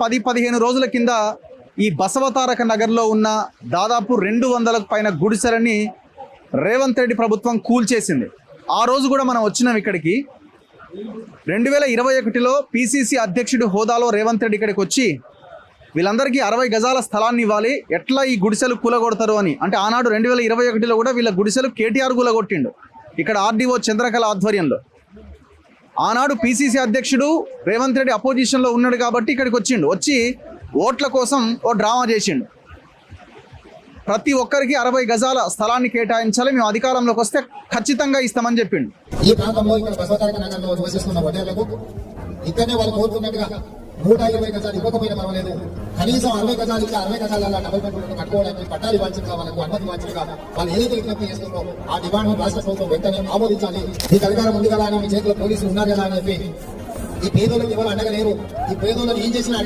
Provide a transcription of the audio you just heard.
పది పదిహేను రోజుల కింద ఈ బసవతారక నగర్లో ఉన్న దాదాపు రెండు వందలకు పైన గుడిసెలని రేవంత్ రెడ్డి ప్రభుత్వం కూల్చేసింది. ఆ రోజు కూడా మనం వచ్చినాం ఇక్కడికి. రెండు వేల ఇరవై ఒకటిలో పిసిసి అధ్యక్షుడి హోదాలో రేవంత్ రెడ్డి ఇక్కడికి వచ్చి వీళ్ళందరికీ అరవై గజాల స్థలాన్ని ఇవ్వాలి. ఎట్లా ఈ గుడిసెలు కూలగొడతారు అని? అంటే ఆనాడు రెండు వేల ఇరవై ఒకటిలో కూడా వీళ్ళ గుడిసెలు కేటీఆర్ కూలగొట్టిండు. ఇక్కడ ఆర్డీఓ చంద్రకళ ఆధ్వర్యంలో. ఆనాడు పిసిసి అధ్యక్షుడు రేవంత్ రెడ్డి అపోజిషన్లో ఉన్నాడు కాబట్టి ఇక్కడికి వచ్చిండు. వచ్చి ఓట్ల కోసం ఓ డ్రామా చేసిండు. ప్రతి ఒక్కరికి అరవై గజాల స్థలాన్ని కేటాయించాలి మేము అధికారంలోకి వస్తే ఖచ్చితంగా ఇస్తామని చెప్పిండు. ఈ ప్రాంతంలో ఇక్కడ బసవతారక నివసిస్తున్న ఇక్కడనే వాళ్ళు కోరుకున్నట్టుగా నూట ఇరవై గజాలు ఇవ్వకపోయినా పర్వాలేదు. కనీసం అరవై గజాలు ఇచ్చి అరవై గజాల డబుల్ బెడ్రూమ్ కట్టుకోవడానికి పట్టాలు ఇవ్వాల్సిందిగా వాళ్ళకు అనుమతి ఇవ్వాల్సిందిగా వాళ్ళు ఏదైతే విజ్ఞప్తి చేస్తున్నారో ఆ డిమాండ్ రాష్ట్ర ప్రభుత్వం వెంటనే ఆమోదించాలి. మీకు అధికారం ఉంది కదా అని మీ చేతిలో పోలీసులు ఉన్నారు కదా అని చెప్పి ఈ పేదోళ్ళకి ఎవరు అండగలేరు. ఈ పేదోళ్ళని ఏం చేసినా